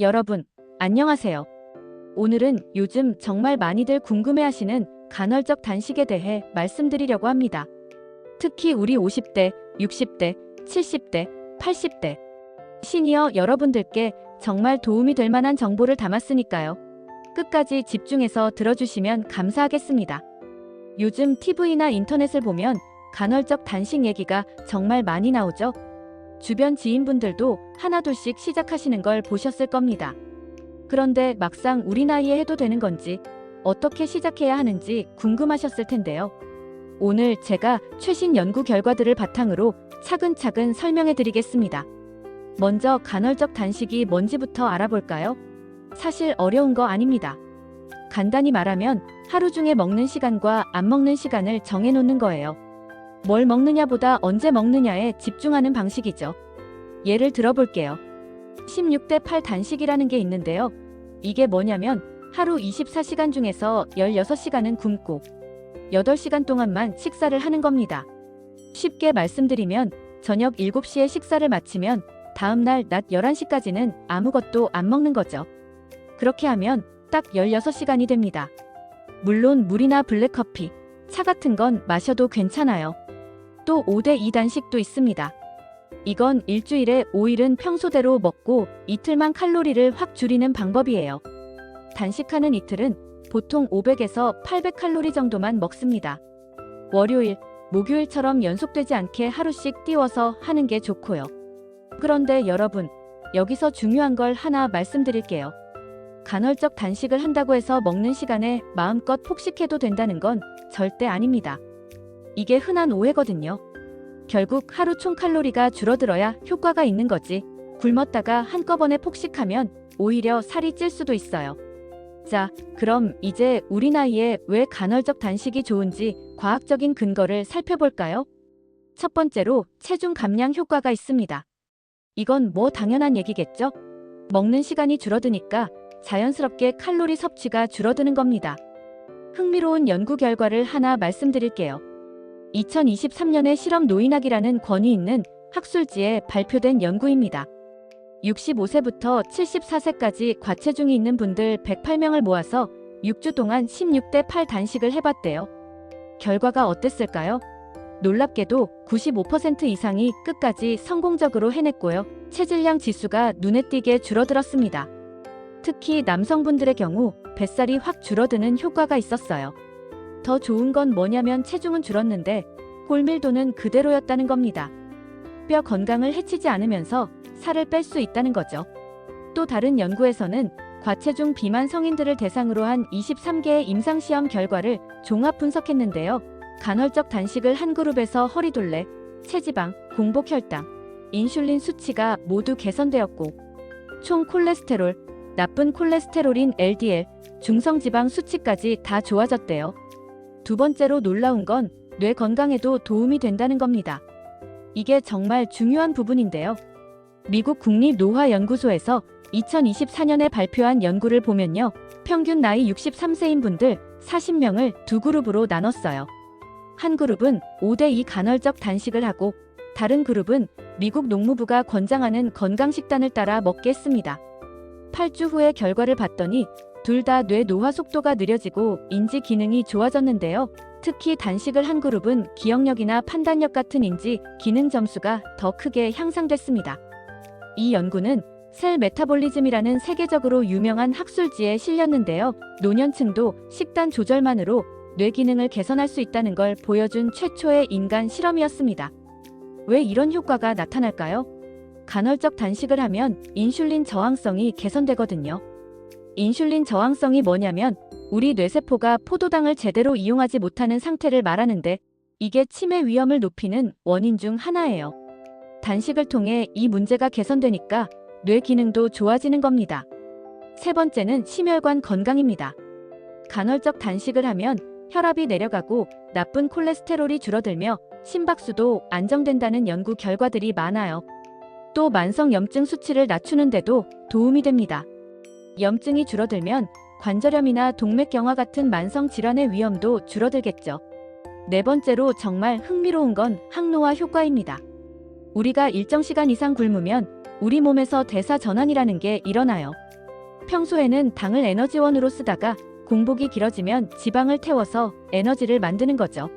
여러분, 안녕하세요. 오늘은 요즘 정말 많이들 궁금해하시는 간헐적 단식에 대해 말씀드리려고 합니다. 특히 우리 50대, 60대, 70대, 80대, 시니어 여러분들께 정말 도움이 될 만한 정보를 담았으니까요. 끝까지 집중해서 들어주시면 감사하겠습니다. 요즘 TV나 인터넷을 보면 간헐적 단식 얘기가 정말 많이 나오죠. 주변 지인분들도 하나둘씩 시작하시는 걸 보셨을 겁니다. 그런데 막상 우리 나이에 해도 되는 건지 어떻게 시작해야 하는지 궁금하셨을 텐데요. 오늘 제가 최신 연구 결과들을 바탕으로 차근차근 설명해 드리겠습니다. 먼저 간헐적 단식이 뭔지부터 알아볼까요? 사실 어려운 거 아닙니다. 간단히 말하면 하루 중에 먹는 시간과 안 먹는 시간을 정해놓는 거예요. 뭘 먹느냐보다 언제 먹느냐에 집중하는 방식이죠. 예를 들어볼게요. 16대 8 단식이라는 게 있는데요. 이게 뭐냐면 하루 24시간 중에서 16시간은 굶고 8시간 동안만 식사를 하는 겁니다. 쉽게 말씀드리면 저녁 7시에 식사를 마치면 다음날 낮 11시까지는 아무것도 안 먹는 거죠. 그렇게 하면 딱 16시간이 됩니다. 물론 물이나 블랙커피, 차 같은 건 마셔도 괜찮아요. 또 5대 2 단식도 있습니다. 이건 일주일에 5일은 평소대로 먹고 이틀만 칼로리를 확 줄이는 방법이에요. 단식하는 이틀은 보통 500에서 800칼로리 정도만 먹습니다. 월요일, 목요일처럼 연속되지 않게 하루씩 띄워서 하는 게 좋고요. 그런데 여러분, 여기서 중요한 걸 하나 말씀드릴게요. 간헐적 단식을 한다고 해서 먹는 시간에 마음껏 폭식해도 된다는 건 절대 아닙니다. 이게 흔한 오해거든요. 결국 하루 총 칼로리가 줄어들어야 효과가 있는 거지. 굶었다가 한꺼번에 폭식하면 오히려 살이 찔 수도 있어요. 자, 그럼 이제 우리 나이에 왜 간헐적 단식이 좋은지 과학적인 근거를 살펴볼까요? 첫 번째로 체중 감량 효과가 있습니다. 이건 뭐 당연한 얘기겠죠? 먹는 시간이 줄어드니까 자연스럽게 칼로리 섭취가 줄어드는 겁니다. 흥미로운 연구 결과를 하나 말씀드릴게요. 2023년에 실험 노인학이라는 권위 있는 학술지에 발표된 연구입니다. 65세부터 74세까지 과체중이 있는 분들 108명을 모아서 6주 동안 16대 8 단식을 해봤대요. 결과가 어땠을까요? 놀랍게도 95% 이상이 끝까지 성공적으로 해냈고요. 체질량 지수가 눈에 띄게 줄어들었습니다. 특히 남성분들의 경우 뱃살이 확 줄어드는 효과가 있었어요. 더 좋은 건 뭐냐면 체중은 줄었는데 골밀도는 그대로였다는 겁니다. 뼈 건강을 해치지 않으면서 살을 뺄 수 있다는 거죠. 또 다른 연구에서는 과체중 비만 성인들을 대상으로 한 23개의 임상시험 결과를 종합 분석했는데요. 간헐적 단식을 한 그룹에서 허리둘레, 체지방, 공복혈당, 인슐린 수치가 모두 개선되었고 총 콜레스테롤, 나쁜 콜레스테롤인 LDL, 중성지방 수치까지 다 좋아졌대요. 두 번째로 놀라운 건 뇌 건강에도 도움이 된다는 겁니다. 이게 정말 중요한 부분인데요. 미국 국립노화연구소에서 2024년에 발표한 연구를 보면요. 평균 나이 63세인 분들 40명을 두 그룹으로 나눴어요. 한 그룹은 5대2 간헐적 단식을 하고 다른 그룹은 미국 농무부가 권장하는 건강식단을 따라 먹게 했습니다. 8주 후의 결과를 봤더니 둘 다 뇌 노화 속도가 느려지고 인지 기능이 좋아졌는데요. 특히 단식을 한 그룹은 기억력이나 판단력 같은 인지 기능 점수가 더 크게 향상됐습니다. 이 연구는 셀 메타볼리즘이라는 세계적으로 유명한 학술지에 실렸는데요. 노년층도 식단 조절만으로 뇌 기능을 개선할 수 있다는 걸 보여준 최초의 인간 실험이었습니다. 왜 이런 효과가 나타날까요? 간헐적 단식을 하면 인슐린 저항성이 개선되거든요. 인슐린 저항성이 뭐냐면 우리 뇌세포가 포도당을 제대로 이용하지 못하는 상태를 말하는데 이게 치매 위험을 높이는 원인 중 하나예요. 단식을 통해 이 문제가 개선되니까 뇌 기능도 좋아지는 겁니다. 세 번째는 심혈관 건강입니다. 간헐적 단식을 하면 혈압이 내려가고 나쁜 콜레스테롤이 줄어들며 심박수도 안정된다는 연구 결과들이 많아요. 또 만성 염증 수치를 낮추는데도 도움이 됩니다. 염증이 줄어들면 관절염이나 동맥경화 같은 만성 질환의 위험도 줄어들겠죠. 네 번째로 정말 흥미로운 건 항노화 효과입니다. 우리가 일정 시간 이상 굶으면 우리 몸에서 대사 전환이라는 게 일어나요. 평소에는 당을 에너지원으로 쓰다가 공복이 길어지면 지방을 태워서 에너지를 만드는 거죠.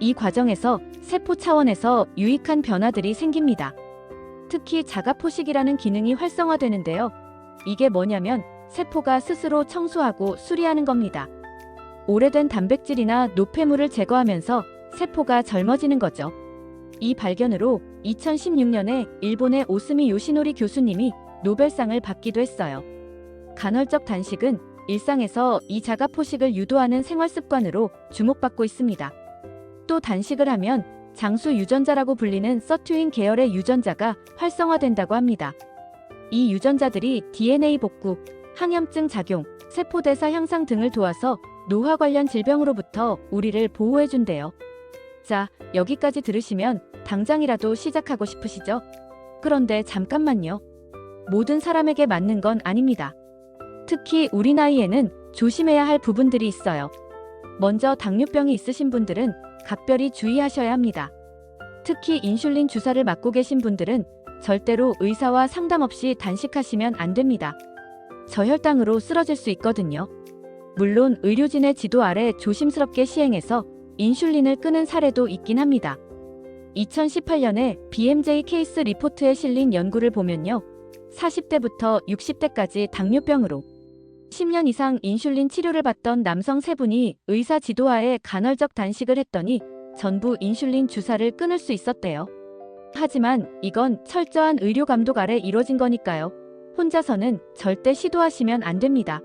이 과정에서 세포 차원에서 유익한 변화들이 생깁니다. 특히 자가포식이라는 기능이 활성화되는데요. 이게 뭐냐면 세포가 스스로 청소하고 수리하는 겁니다. 오래된 단백질이나 노폐물을 제거하면서 세포가 젊어지는 거죠. 이 발견으로 2016년에 일본의 오스미 요시노리 교수님이 노벨상을 받기도 했어요. 간헐적 단식은 일상에서 이 자가포식을 유도하는 생활 습관으로 주목받고 있습니다. 또 단식을 하면 장수 유전자라고 불리는 서투인 계열의 유전자가 활성화된다고 합니다. 이 유전자들이 DNA 복구, 항염증 작용, 세포대사 향상 등을 도와서 노화 관련 질병으로부터 우리를 보호해준대요. 자, 여기까지 들으시면 당장이라도 시작하고 싶으시죠? 그런데 잠깐만요. 모든 사람에게 맞는 건 아닙니다. 특히 우리 나이에는 조심해야 할 부분들이 있어요. 먼저 당뇨병이 있으신 분들은 각별히 주의하셔야 합니다. 특히 인슐린 주사를 맞고 계신 분들은 절대로 의사와 상담 없이 단식하시면 안 됩니다. 저혈당으로 쓰러질 수 있거든요. 물론 의료진의 지도 아래 조심스럽게 시행해서 인슐린을 끄는 사례도 있긴 합니다. 2018년에 BMJ 케이스 리포트에 실린 연구를 보면요. 40대부터 60대까지 당뇨병으로 10년 이상 인슐린 치료를 받던 남성 3분이 의사 지도하에 간헐적 단식을 했더니 전부 인슐린 주사를 끊을 수 있었대요. 하지만 이건 철저한 의료 감독 아래 이뤄진 거니까요. 혼자서는 절대 시도하시면 안 됩니다.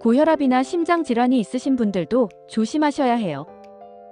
고혈압이나 심장 질환이 있으신 분들도 조심하셔야 해요.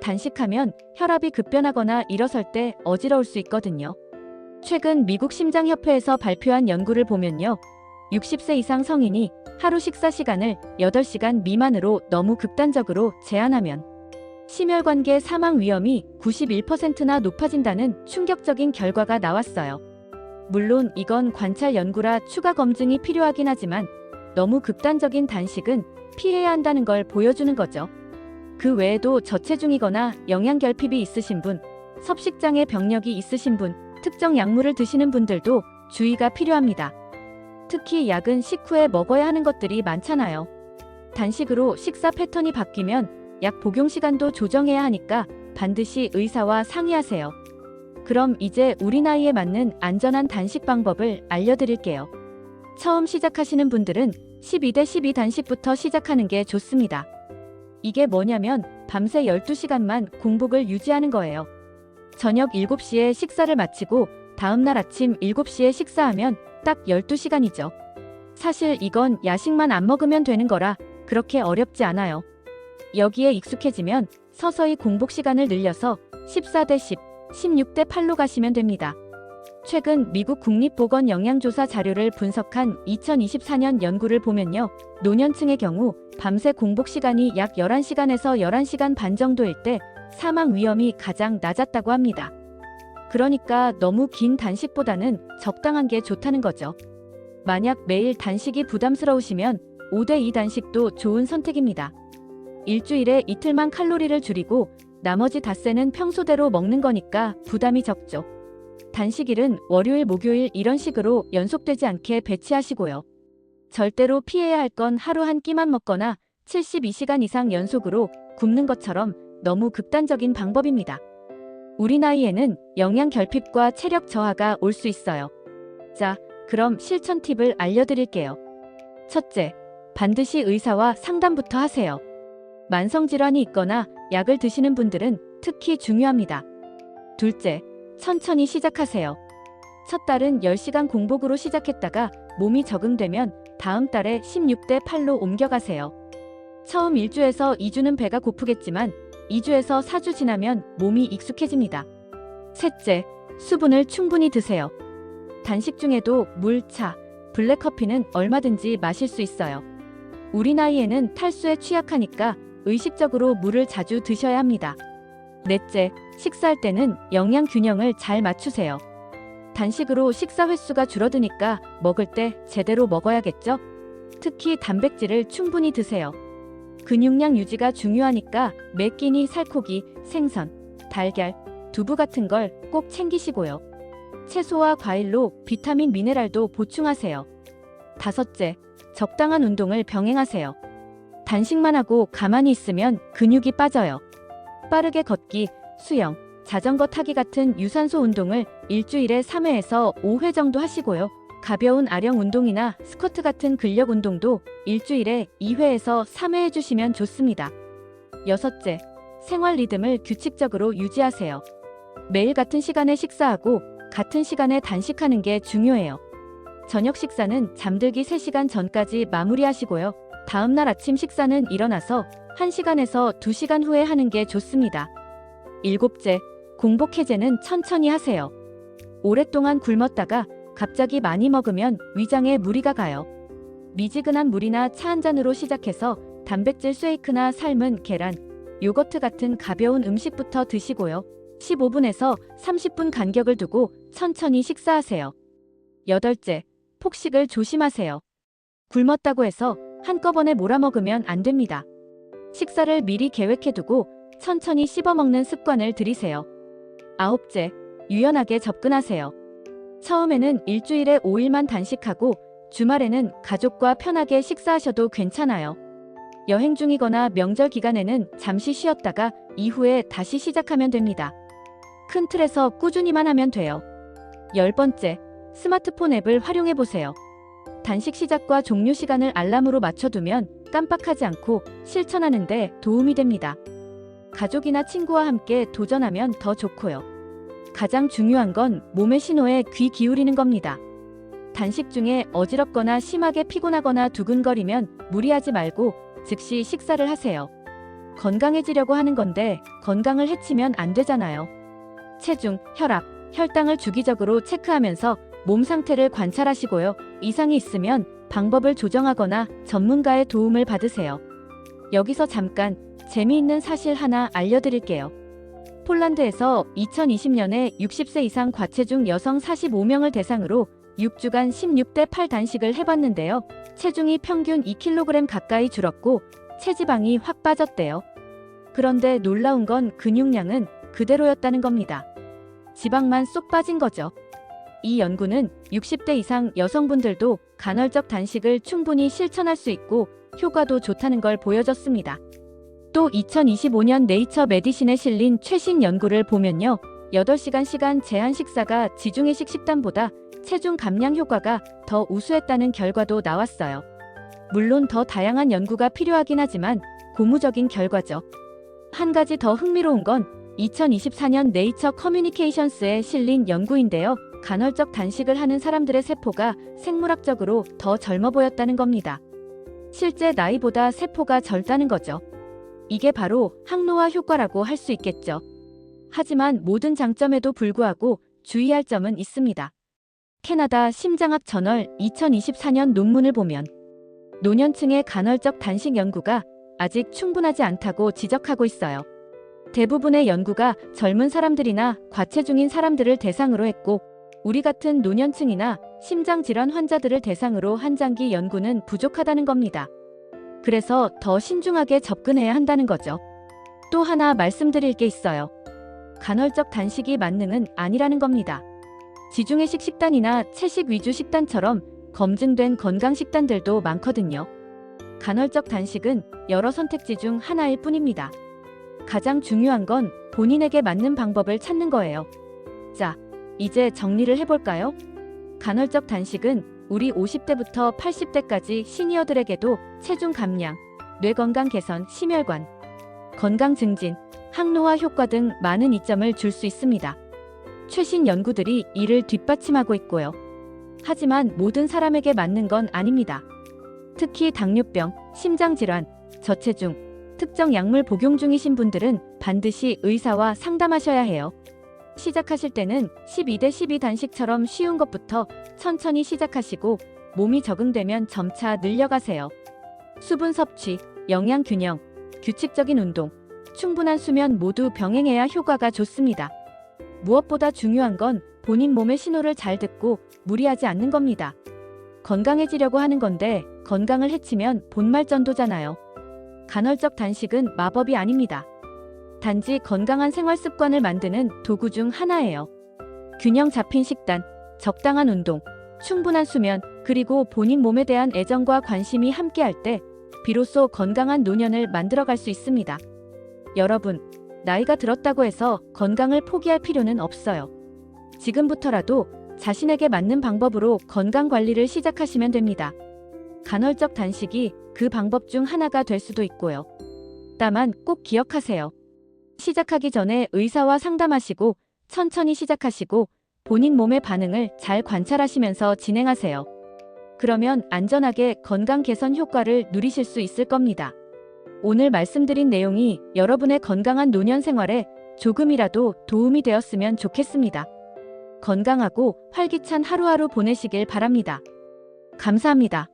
단식하면 혈압이 급변하거나 일어설 때 어지러울 수 있거든요. 최근 미국 심장협회에서 발표한 연구를 보면요. 60세 이상 성인이 하루 식사 시간을 8시간 미만으로 너무 극단적으로 제한하면 심혈관계 사망 위험이 91%나 높아진다는 충격적인 결과가 나왔어요. 물론 이건 관찰 연구라 추가 검증이 필요하긴 하지만 너무 극단적인 단식은 피해야 한다는 걸 보여주는 거죠. 그 외에도 저체중이거나 영양결핍이 있으신 분, 섭식장애 병력이 있으신 분, 특정 약물을 드시는 분들도 주의가 필요합니다. 특히 약은 식후에 먹어야 하는 것들이 많잖아요. 단식으로 식사 패턴이 바뀌면 약 복용 시간도 조정해야 하니까 반드시 의사와 상의하세요. 그럼 이제 우리 나이에 맞는 안전한 단식 방법을 알려드릴게요. 처음 시작하시는 분들은 12대 12 단식부터 시작하는 게 좋습니다. 이게 뭐냐면 밤새 12시간만 공복을 유지하는 거예요. 저녁 7시에 식사를 마치고 다음날 아침 7시에 식사하면 딱 12시간이죠. 사실 이건 야식만 안 먹으면 되는 거라 그렇게 어렵지 않아요. 여기에 익숙해지면 서서히 공복 시간을 늘려서 14대 10, 16대 8로 가시면 됩니다. 최근 미국 국립보건영양조사 자료를 분석한 2024년 연구를 보면요. 노년층의 경우 밤새 공복 시간이 약 11시간에서 11시간 반 정도일 때 사망 위험이 가장 낮았다고 합니다. 그러니까 너무 긴 단식보다는 적당한 게 좋다는 거죠. 만약 매일 단식이 부담스러우시면 5대2 단식도 좋은 선택입니다. 일주일에 이틀만 칼로리를 줄이고 나머지 닷새는 평소대로 먹는 거니까 부담이 적죠. 단식일은 월요일, 목요일 이런 식으로 연속되지 않게 배치하시고요. 절대로 피해야 할 건 하루 한 끼만 먹거나 72시간 이상 연속으로 굶는 것처럼 너무 극단적인 방법입니다. 우리 나이에는 영양 결핍과 체력 저하가 올 수 있어요. 자, 그럼 실천 팁을 알려드릴게요. 첫째, 반드시 의사와 상담부터 하세요. 만성질환이 있거나 약을 드시는 분들은 특히 중요합니다. 둘째, 천천히 시작하세요. 첫 달은 10시간 공복으로 시작했다가 몸이 적응되면 다음 달에 16대 8로 옮겨가세요. 처음 1주에서 2주는 배가 고프겠지만 2주에서 4주 지나면 몸이 익숙해집니다. 셋째, 수분을 충분히 드세요. 단식 중에도 물, 차, 블랙커피는 얼마든지 마실 수 있어요. 우리 나이에는 탈수에 취약하니까 의식적으로 물을 자주 드셔야 합니다. 넷째, 식사할 때는 영양 균형을 잘 맞추세요. 단식으로 식사 횟수가 줄어드니까 먹을 때 제대로 먹어야겠죠? 특히 단백질을 충분히 드세요. 근육량 유지가 중요하니까 매 끼니 살코기, 생선, 달걀, 두부 같은 걸 꼭 챙기시고요. 채소와 과일로 비타민 미네랄도 보충하세요. 다섯째, 적당한 운동을 병행하세요. 단식만 하고 가만히 있으면 근육이 빠져요. 빠르게 걷기, 수영, 자전거 타기 같은 유산소 운동을 일주일에 3회에서 5회 정도 하시고요. 가벼운 아령 운동이나 스쿼트 같은 근력 운동도 일주일에 2회에서 3회 해주시면 좋습니다. 여섯째, 생활 리듬을 규칙적으로 유지하세요. 매일 같은 시간에 식사하고 같은 시간에 단식하는 게 중요해요. 저녁 식사는 잠들기 3시간 전까지 마무리하시고요. 다음날 아침 식사는 일어나서 1시간에서 2시간 후에 하는 게 좋습니다. 일곱째, 공복 해제는 천천히 하세요. 오랫동안 굶었다가 갑자기 많이 먹으면 위장에 무리가 가요. 미지근한 물이나 차 한 잔으로 시작해서 단백질 쉐이크나 삶은 계란, 요거트 같은 가벼운 음식부터 드시고요. 15분에서 30분 간격을 두고 천천히 식사하세요. 여덟째, 폭식을 조심하세요. 굶었다고 해서 한꺼번에 몰아먹으면 안 됩니다. 식사를 미리 계획해두고 천천히 씹어먹는 습관을 들이세요. 아홉째, 유연하게 접근하세요. 처음에는 일주일에 5일만 단식하고 주말에는 가족과 편하게 식사하셔도 괜찮아요. 여행 중이거나 명절 기간에는 잠시 쉬었다가 이후에 다시 시작하면 됩니다. 큰 틀에서 꾸준히만 하면 돼요. 열 번째, 스마트폰 앱을 활용해 보세요. 단식 시작과 종료 시간을 알람으로 맞춰두면 깜빡하지 않고 실천하는데 도움이 됩니다. 가족이나 친구와 함께 도전하면 더 좋고요. 가장 중요한 건 몸의 신호에 귀 기울이는 겁니다. 단식 중에 어지럽거나 심하게 피곤하거나 두근거리면 무리하지 말고 즉시 식사를 하세요. 건강해지려고 하는 건데 건강을 해치면 안 되잖아요. 체중, 혈압, 혈당을 주기적으로 체크하면서 몸 상태를 관찰하시고요. 이상이 있으면 방법을 조정하거나 전문가의 도움을 받으세요. 여기서 잠깐 재미있는 사실 하나 알려드릴게요. 폴란드에서 2020년에 60세 이상 과체중 여성 45명을 대상으로 6주간 16대 8 단식을 해봤는데요. 체중이 평균 2kg 가까이 줄었고 체지방이 확 빠졌대요. 그런데 놀라운 건 근육량은 그대로였다는 겁니다. 지방만 쏙 빠진 거죠. 이 연구는 60대 이상 여성분들도 간헐적 단식을 충분히 실천할 수 있고 효과도 좋다는 걸 보여줬습니다. 또 2025년 네이처 메디신에 실린 최신 연구를 보면요. 8시간 시간 제한 식사가 지중해식 식단보다 체중 감량 효과가 더 우수했다는 결과도 나왔어요. 물론 더 다양한 연구가 필요하긴 하지만 고무적인 결과죠. 한 가지 더 흥미로운 건 2024년 네이처 커뮤니케이션스에 실린 연구인데요. 간헐적 단식을 하는 사람들의 세포가 생물학적으로 더 젊어 보였다는 겁니다. 실제 나이보다 세포가 젊다는 거죠. 이게 바로 항노화 효과라고 할 수 있겠죠. 하지만 모든 장점에도 불구하고 주의할 점은 있습니다. 캐나다 심장학 저널 2024년 논문을 보면 노년층의 간헐적 단식 연구가 아직 충분하지 않다고 지적하고 있어요. 대부분의 연구가 젊은 사람들이나 과체중인 사람들을 대상으로 했고 우리 같은 노년층이나 심장질환 환자들을 대상으로 한 장기 연구는 부족하다는 겁니다. 그래서 더 신중하게 접근해야 한다는 거죠. 또 하나 말씀드릴 게 있어요. 간헐적 단식이 만능은 아니라는 겁니다. 지중해식 식단이나 채식 위주 식단처럼 검증된 건강 식단들도 많거든요. 간헐적 단식은 여러 선택지 중 하나일 뿐입니다. 가장 중요한 건 본인에게 맞는 방법을 찾는 거예요. 자, 이제 정리를 해볼까요? 간헐적 단식은 우리 50대부터 80대까지 시니어들에게도 체중 감량, 뇌 건강 개선, 심혈관, 건강 증진, 항노화 효과 등 많은 이점을 줄 수 있습니다. 최신 연구들이 이를 뒷받침하고 있고요. 하지만 모든 사람에게 맞는 건 아닙니다. 특히 당뇨병, 심장질환, 저체중, 특정 약물 복용 중이신 분들은 반드시 의사와 상담하셔야 해요. 시작하실 때는 12대 12 단식처럼 쉬운 것부터 천천히 시작하시고 몸이 적응되면 점차 늘려가세요. 수분 섭취, 영양 균형, 규칙적인 운동, 충분한 수면 모두 병행해야 효과가 좋습니다. 무엇보다 중요한 건 본인 몸의 신호를 잘 듣고 무리하지 않는 겁니다. 건강해지려고 하는 건데 건강을 해치면 본말전도잖아요. 간헐적 단식은 마법이 아닙니다. 단지 건강한 생활 습관을 만드는 도구 중 하나예요. 균형 잡힌 식단, 적당한 운동, 충분한 수면, 그리고 본인 몸에 대한 애정과 관심이 함께할 때 비로소 건강한 노년을 만들어갈 수 있습니다. 여러분, 나이가 들었다고 해서 건강을 포기할 필요는 없어요. 지금부터라도 자신에게 맞는 방법으로 건강 관리를 시작하시면 됩니다. 간헐적 단식이 그 방법 중 하나가 될 수도 있고요. 다만 꼭 기억하세요. 시작하기 전에 의사와 상담하시고 천천히 시작하시고 본인 몸의 반응을 잘 관찰하시면서 진행하세요. 그러면 안전하게 건강 개선 효과를 누리실 수 있을 겁니다. 오늘 말씀드린 내용이 여러분의 건강한 노년 생활에 조금이라도 도움이 되었으면 좋겠습니다. 건강하고 활기찬 하루하루 보내시길 바랍니다. 감사합니다.